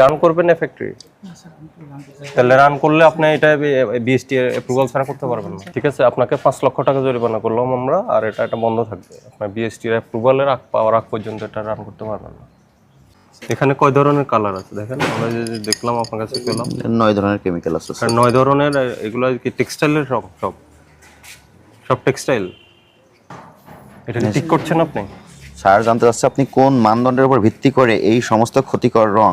Run করবেন না factory তাহলে রান করলে আপনি এটা বিএসটি অ্যাপ্রুভাল ছাড়া করতে পারবেন না। ঠিক আছে? আপনাকে পাঁচ লক্ষ টাকা জরিমানা করলাম আমরা আর এটা এটা বন্ধ থাকবে। আপনার বিএসটি অ্যাপ্রুভালের আগ পাওয়ার আগ পর্যন্ত এটা রান করতে পারবেন না। এখানে কয় ধরনের কালার আছে দেখেন? আমরা যে দেখলাম আপনার কাছে পেলাম। নয় ধরনের কেমিক্যাল আছে স্যার নয় ধরনের এগুলো কি টেক্সটাইলের সব সব? সব টেক্সটাইল এটা ঠিক করছেন আপনি? স্যার জানতে চাচ্ছে আপনি কোন মানদণ্ডের উপর ভিত্তি করে এই সমস্ত ক্ষতিকর রং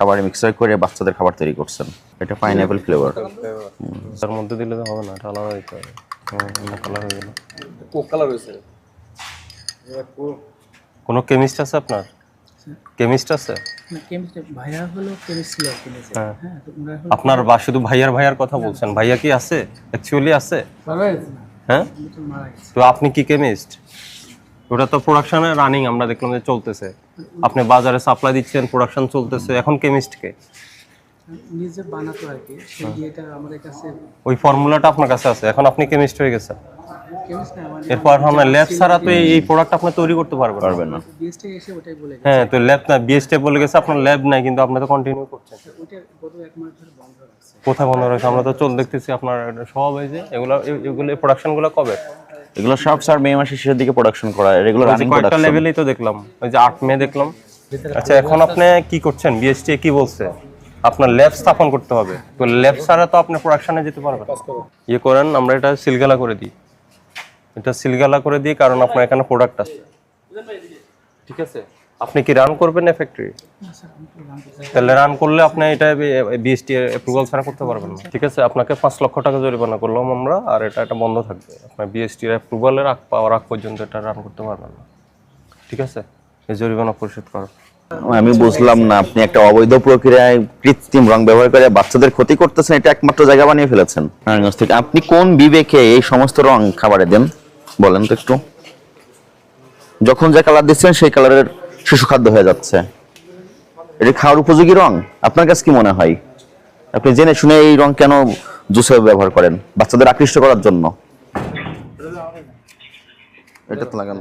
খাবারে মিক্সার করে বাচ্চাদের খাবার তৈরি করছেন। এটা পাইনঅ্যাপেল ফ্লেভার তার মধ্যে দিলে তো হবে না এটা আলাদা দিতে হবে। কালার হয়ে গেল। কোক কালার হয়েছে? কোনো কেমিস্ট আছে আপনার? কেমিস্ট আছে? কেমিস্ট্রি ভাইয়া হলো কেমিস্ট ছিল হ্যাঁ। হ্যাঁ আপনার বা শুধু ভাইয়ার ভাইয়ার কথা বলছেন। ভাইয়া কি আছে? অ্যাকচুয়ালি আছে? হ্যাঁ? তো আপনি কি কেমিস্ট ওটা তো প্রোডাকশনে রানিং আমরা দেখলাম যে চলতেছে। আপনি বাজারে সাপ্লাই দিচ্ছেন প্রোডাকশন চলতেছে। এখন কেমিস্টকে নিজে বানাতো আর কি। সেই ইয়েটা আমাদের কাছে ওই ফর্মুলাটা আপনার কাছে আছে। এখন আপনি কেমিস্ট হয়ে গেছেন। কেমিস্ট না মানে এরপর আপনার ল্যাব ছাড়া তো এই- প্রোডাক্ট আপনি তৈরি করতে পারবেন না। পারবেন না। বিএসটি এসে ওটাই বলে গেছে। হ্যাঁ তো ল্যাব না বিএসটে বলে গেছে আপনার ল্যাব নাই কিন্তু আপনি তো কন্টিনিউ করছেন। ওইটা গত এক মাস ধরে বন্ধ রাখছে। কোথায় বন্ধ আমরা তো চল দেখতেছি আপনার এটা সব এই যে এগুলো এগুলো প্রোডাকশনগুলো কবে? এগুলো সব স্যার মে মাসের শেষের দিকে প্রোডাকশন করা হয় যে রানিং কয়েকটা প্রোডাকশন লেভেলেই তো দেখলাম ওই যে 8 মে দেখলাম। আচ্ছা এখন আপনি কি করছেন? বিএসটি কি বলছে? আপনার ল্যাব স্থাপন করতে হবে। তো ল্যাব ছাড়া তো আপনি প্রোডাকশনে যেতে পারবেন না। ইয়ে করেন আমরা এটা সিলগালা করে দিই। এটা সিলগালা করে দিই কারণ আপনার এখানে প্রোডাক্ট আছে। ঠিক আছে। আপনি কি রান করবেন না ফ্যাক্টরি তাহলে রান করলে আপনি এটা বিএসটি অ্যাপ্রুভাল ছাড়া করতে পারবেন না। ঠিক আছে আপনাকে পাঁচ লক্ষ টাকা জরিমানা করলাম আমরা আর এটা এটা বন্ধ থাকবে। আপনার বিএসটি অ্যাপ্রুভালের আগ পাওয়ার আগ পর্যন্ত এটা রান করতে পারবেন না। ঠিক আছে? এই জরিমানা পরিশোধ করো। আমি বুঝলাম না আপনি একটা অবৈধ প্রক্রিয়ায় কৃত্রিম রং ব্যবহার করে বাচ্চাদের ক্ষতি করতেছেন এটা একমাত্র জায়গা বানিয়ে ফেলেছেন। নারায়ণগঞ্জ থেকে আপনি কোন বিবেকে এই সমস্ত রং খাবারে দেন? বলেন তো একটু। যখন যে কালার দিচ্ছেন সেই কালারের শিশু খাদ্য হয়ে যাচ্ছে। এটা খাওয়ার উপযোগী রং? আপনার কাছে কি মনে হয়? আপনি জেনে শুনে এই রং কেন জুসে ব্যবহার করেন? বাচ্চাদের আকৃষ্ট করার জন্য। লাগানো।